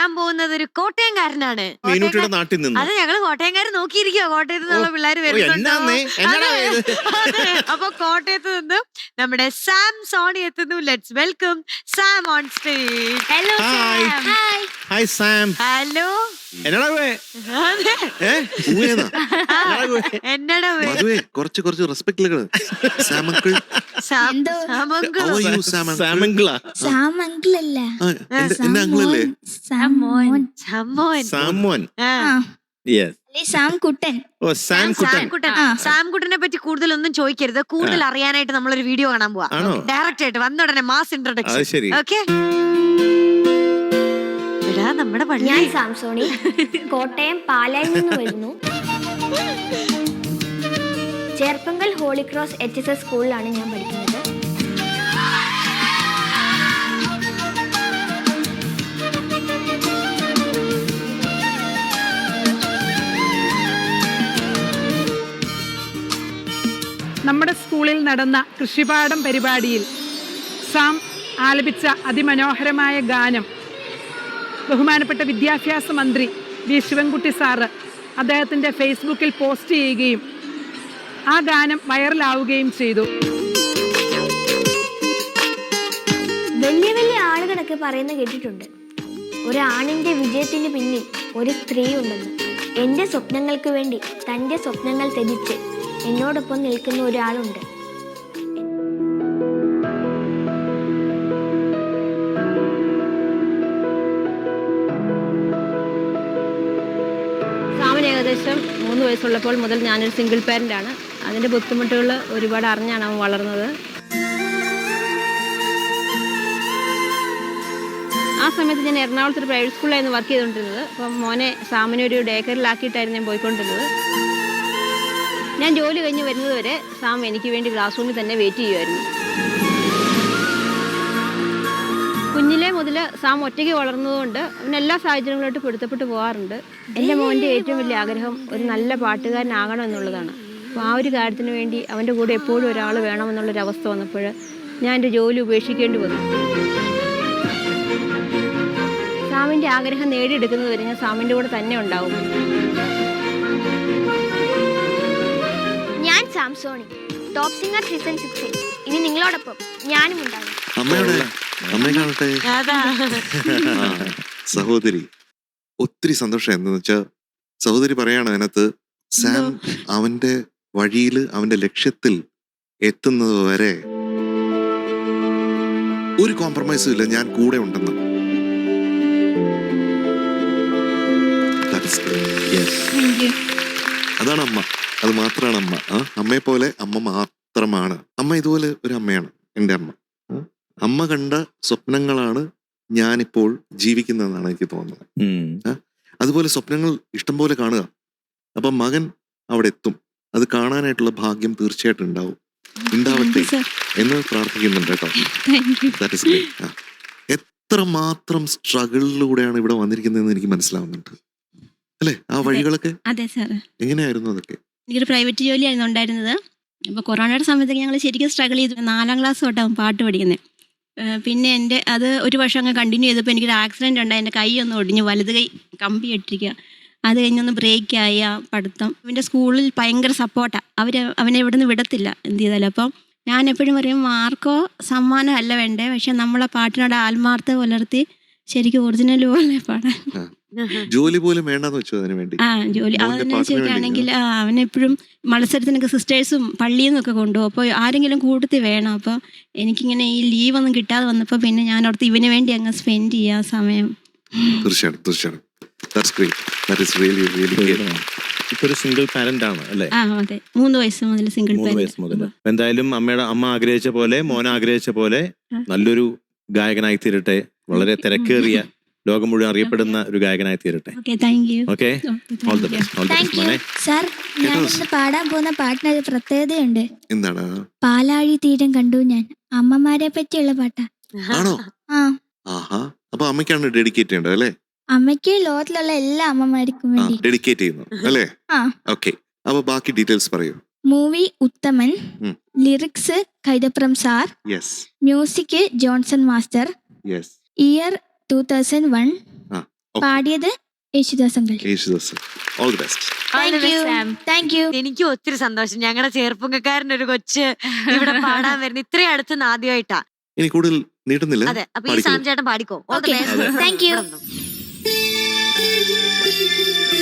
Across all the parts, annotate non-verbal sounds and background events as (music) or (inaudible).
ഞാൻ പോകുന്നത് ഒരു കോട്ടയംകാരനാണ്. മീനുട്ടിയുടെ നാട്ടിൽ നിന്ന്. അത് ഞങ്ങൾ കോട്ടയംകാരൻ നോക്കിയിരിക്കുക കോട്ടയത്ത് നിന്നുള്ള പിള്ളേര് വരുന്നുണ്ടോ. എന്നാന്നേ? എന്നടാ ഇത്? അതെ. അപ്പൊ കോട്ടയത്ത് നിന്ന് നമ്മുടെ സാം സോണി എത്തുന്നു. Let's welcome Sam on stage hello hi. Hi Sam hello എന്നടാ (laughs) മധുവേ കുറച്ച് കുറച്ച് റെസ്പെക്ട് സാമങ്കിൾ? എന്റെ അങ്കിളല്ലേ? സാമോൻ. സാംകുട്ടനെ പറ്റി കൂടുതൽ ഒന്നും ചോദിക്കരുത്. കൂടുതൽ അറിയാനായിട്ട് നമ്മളൊരു വീഡിയോ കാണാൻ പോവാ. ഡയറക്റ്റ് ആയിട്ട് വന്ന ഉടനെ മാസ് ഇൻട്രൊഡക്ഷൻ ഓക്കെ നമ്മുടെ പള്ളി ഞാൻ സാംസോണി. കോട്ടയം പാലായിൽ നിന്ന് വരുന്നു. Cherpunkal Holy Cross H S S സ്കൂളിലാണ് ഞാൻ പഠിക്കുന്നത്. നമ്മുടെ സ്കൂളിൽ നടന്ന കൃഷിപാഠം പരിപാടിയിൽ സാം ആലപിച്ച അതിമനോഹരമായ ഗാനം ബഹുമാനപ്പെട്ട വിദ്യാഭ്യാസ മന്ത്രി വി. ശിവൻകുട്ടി സാറ് അദ്ദേഹത്തിന്റെ ഫേസ്ബുക്കിൽ പോസ്റ്റ് ചെയ്യുകയും ആ ഗാനം വൈറലാവുകയും ചെയ്തു. വലിയ വലിയ ആളുകളൊക്കെ പറയുന്ന കേട്ടിട്ടുണ്ട്. ഒരു ആണിന്റെ വിജയത്തിന് പിന്നിൽ ഒരു സ്ത്രീ ഉണ്ടെന്ന് എന്റെ സ്വപ്നങ്ങൾക്ക് വേണ്ടി തന്റെ സ്വപ്നങ്ങൾ ത്യജിച്ച് എന്നോടൊപ്പം നിൽക്കുന്ന ഒരാളുണ്ട്. വയസ്സുള്ളപ്പോൾ മുതൽ ഞാനൊരു സിംഗിൾ പാരന്റാണ് അതിന്റെ ബുദ്ധിമുട്ടുകൾ ഒരുപാട് അറിഞ്ഞാണ് അവൻ വളർന്നത്. ആ സമയത്ത് ഞാൻ എറണാകുളത്ത് ഒരു പ്രൈവറ്റ് സ്കൂളിലായിരുന്നു വർക്ക് ചെയ്തുകൊണ്ടിരുന്നത്. അപ്പം മോനെ സാമിനെ ഒരു ഡേ കെയറിലാക്കിയിട്ടായിരുന്നു ഞാൻ പോയിക്കൊണ്ടിരുന്നത്. ഞാൻ ജോലി കഴിഞ്ഞ് വരുന്നതുവരെ സാം എനിക്ക് വേണ്ടി ക്ലാസ് റൂമിൽ തന്നെ വെയിറ്റ് ചെയ്യുമായിരുന്നു. മുതൽ സാം ഒറ്റയ്ക്ക് വളർന്നതുകൊണ്ട് അവൻ എല്ലാ സാഹചര്യങ്ങളായിട്ട് പൊരുത്തപ്പെട്ട് പോകാറുണ്ട്. എന്റെ മോന്റെ ഏറ്റവും വലിയ ആഗ്രഹം ഒരു നല്ല പാട്ടുകാരനാകണം എന്നുള്ളതാണ്. അപ്പോൾ ആ ഒരു കാര്യത്തിന് വേണ്ടി അവന്റെ കൂടെ എപ്പോഴും ഒരാൾ വേണമെന്നുള്ളൊരു അവസ്ഥ വന്നപ്പോൾ ഞാൻ എന്റെ ജോലി ഉപേക്ഷിക്കേണ്ടി വന്നു. സാമിന്റെ ആഗ്രഹം നേടിയെടുക്കുന്നത് വരെ ഞാൻ സാമിന്റെ കൂടെ തന്നെ ഉണ്ടാവും. ഞാൻ സാംസോണി. ടോപ്പ് സിംഗർ സീസൺ സിക്സിൽ. ഇനി നിങ്ങളോടൊപ്പം ഞാനും ഉണ്ടാകും അമ്മയുടെ അമ്മയെ കാണട്ടെ സഹോദരി ഒത്തിരി സന്തോഷം. എന്താന്ന് വെച്ചാ സഹോദരി പറയാണ് അതിനകത്ത് സാം അവന്റെ വഴിയിൽ അവന്റെ ലക്ഷ്യത്തിൽ എത്തുന്നത് വരെ ഒരു കോംപ്രമൈസും ഇല്ല. ഞാൻ കൂടെ ഉണ്ടെന്ന്. അതാണ് അമ്മ. അത് മാത്രമാണ് അമ്മ. ആ അമ്മയെ പോലെ അമ്മ മാത്രമാണ്. അമ്മ ഇതുപോലെ ഒരു അമ്മയാണ് എന്റെ അമ്മ? അമ്മ കണ്ട സ്വപ്നങ്ങളാണ് ഞാനിപ്പോൾ ജീവിക്കുന്നതെന്നാണ് എനിക്ക് തോന്നുന്നത്. അതുപോലെ സ്വപ്നങ്ങൾ ഇഷ്ടംപോലെ കാണുക. അപ്പം മകൻ അവിടെ എത്തും. അത് കാണാനായിട്ടുള്ള ഭാഗ്യം തീർച്ചയായിട്ടും ഉണ്ടാവും. ഉണ്ടാവട്ടെ എന്ന് പ്രാർത്ഥിക്കുന്നുണ്ട് കേട്ടോ. ദാറ്റ് ഇസ് മാത്രം സ്ട്രഗിളിലൂടെയാണ് ഇവിടെ വന്നിരിക്കുന്നതെന്ന് എനിക്ക് മനസ്സിലാവുന്നുണ്ട്. അല്ലേ? ആ വഴികളൊക്കെ? അതെ സാർ എങ്ങനെയായിരുന്നു അതൊക്കെ? എനിക്കൊരു പ്രൈവറ്റ് ജോലിയായിരുന്നു ഉണ്ടായിരുന്നത്. അപ്പോൾ കൊറോണയുടെ സമയത്തൊക്കെ ഞങ്ങൾ ശരിക്കും സ്ട്രഗിൾ ചെയ്തു. നാലാം ക്ലാസ് തൊട്ടാവും പാട്ട് പഠിക്കുന്നത് പിന്നെ എന്റെ അത് ഒരു വർഷം അങ്ങ് കണ്ടിന്യൂ ചെയ്തപ്പോൾ എനിക്കൊരു ആക്സിഡന്റ് ഉണ്ടായി. എന്റെ കൈ ഒന്ന് ഒടിഞ്ഞു വലത് കൈ കമ്പി ഇട്ടിരിക്കുക അത് കഴിഞ്ഞൊന്ന് ബ്രേക്ക് ആയ പഠിത്തം. ഇവന്റെ സ്കൂളിൽ ഭയങ്കര സപ്പോർട്ടാണ് അവർ അവനെ ഇവിടെ നിന്ന് വിടത്തില്ല. എന്ത് ചെയ്താലും. അപ്പോൾ ഞാൻ എപ്പോഴും പറയും മാർക്കോ സമ്മാനം അല്ല വേണ്ടേ? പക്ഷെ നമ്മളെ പാട്ടിനോട് ആത്മാർത്ഥത പുലർത്തി ശരിക്കും ഒറിജിനൽ പോലെ പാടാൻ. ജോലി പോലും വേണ്ടെന്ന് വെച്ചു അതിന് വേണ്ടി? ആ ജോലി. അതെന്നു അവനെപ്പോഴും മത്സരത്തിനൊക്കെ സിസ്റ്റേഴ്സും പള്ളിയിൽ നിന്നൊക്കെ കൊണ്ടുപോകും. അപ്പോൾ ആരെങ്കിലും കൂട്ടത്തിൽ വേണം. അപ്പോൾ എനിക്കിങ്ങനെ ഈ ലീവ് ഒന്നും കിട്ടാതെ വന്നപ്പോൾ പിന്നെ ഞാൻ അവിടുത്തെ ഇവന് വേണ്ടി അങ്ങ് സ്പെൻഡ് ചെയ്യാ സമയം. തീർച്ചയാണ് തീർച്ചയാണ് that's great that is really really ഇപ്പൊ ഒരു സിംഗിൾ പാരന്റ് ആണ് അല്ലേ? ആ അതെ. മൂന്ന് വയസ്സ് മുതൽ സിംഗിൾ മൂന്ന് വയസ്സ് മുതൽ. എന്തായാലും അമ്മയുടെ അമ്മ ആഗ്രഹിച്ച പോലെ മോൻ ആഗ്രഹിച്ച പോലെ നല്ലൊരു ഗായകനായി തീരട്ടെ വളരെ തിരക്കേറിയ ലോകം മുഴുവൻ അറിയപ്പെടുന്ന ഒരു ഗായകനായി തീരട്ടെ. Okay all the best all the best മോനെ. സാർ ഞാൻ ഇന്ന് പാടാൻ പോകുന്ന പാട്ടിന് ഒരു പ്രത്യേകതയുണ്ട്. എന്താണ് പാലാഴി തീരം കണ്ടു ഞാൻ. അമ്മമാരെ പറ്റിയുള്ള പാട്ടാ. ആണോ? ആ. ആഹാ. അപ്പൊ അമ്മയ്ക്കാണ് ഡെഡിക്കേറ്റ് ചെയ്യേണ്ടത് അല്ലേ? അമ്മയ്ക്ക് ലോകത്തിലുള്ള എല്ലാ അമ്മമാർക്കും വേണ്ടി. ഡെഡിക്കേറ്റ് ചെയ്യുന്നു അല്ലേ? ഓക്കെ അപ്പൊ ബാക്കി ഡീറ്റെയിൽസ് പറയൂ. Movie Uthaman. Lyrics Kaithapram sir yes music Johnson master yes year two thousand one. പാടിയത് Yesudas. All the best thank you thank you എനിക്ക് ഒത്തിരി സന്തോഷം. ഞങ്ങളുടെ ചേർപ്പുങ്കക്കാരന്റെ ഒരു കൊച്ച് ഇവിടെ പാടാൻ വരുന്നത് ഇത്രയും അടുത്ത് ആദ്യമായിട്ടാ. ഇനി കൂടുതൽ നീട്ടുന്നില്ല? അതെ അപ്പൊ ഈ. സാം ചേട്ടൻ പാടിക്കോ. Okay thank Okay.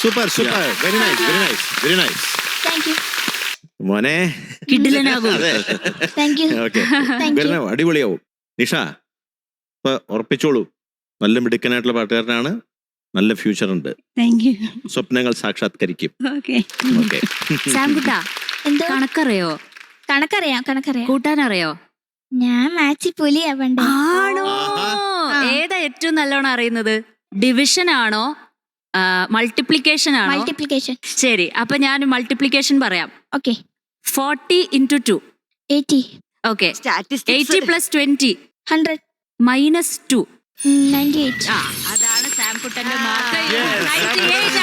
Super super very nice very nice very nice thank you മോനെ. അടിപൊളിയാവും. നിഷ ഇപ്പൊ ഉറപ്പിച്ചോളൂ. നല്ല മിടുക്കനായിട്ടുള്ള പാട്ടുകാരനാണ്. നല്ല ഫ്യൂച്ചർ ഉണ്ട്. സ്വപ്നങ്ങൾ സാക്ഷാത്കരിക്കും. ഓക്കെ ഓക്കെ സാംകുട്ടാ എന്തോ? കണക്കറിയോ? കണക്കറിയാം കണക്കറിയാം. കൂട്ടാനറിയോ? ഞാൻ മാച്ചി പുലി പണ്ട്. ആണോ? ഏതാ ഏറ്റവും നല്ലോണം അറിയുന്നത്? ഡിവിഷൻ ആണോ? മൾട്ടിപ്ലിക്കേഷൻ ആണോ? മൾട്ടിപ്ലിക്കേഷൻ ശരി അപ്പൊ ഞാൻ മൾട്ടിപ്ലിക്കേഷൻ പറയാം. Okay forty into two eighty. Okay eighty plus twenty hundred. Minus two ninety eight ആ അതാണ് സാംകുട്ടന്റെ മാർക്ക് നയന്റി എയ്റ്റ്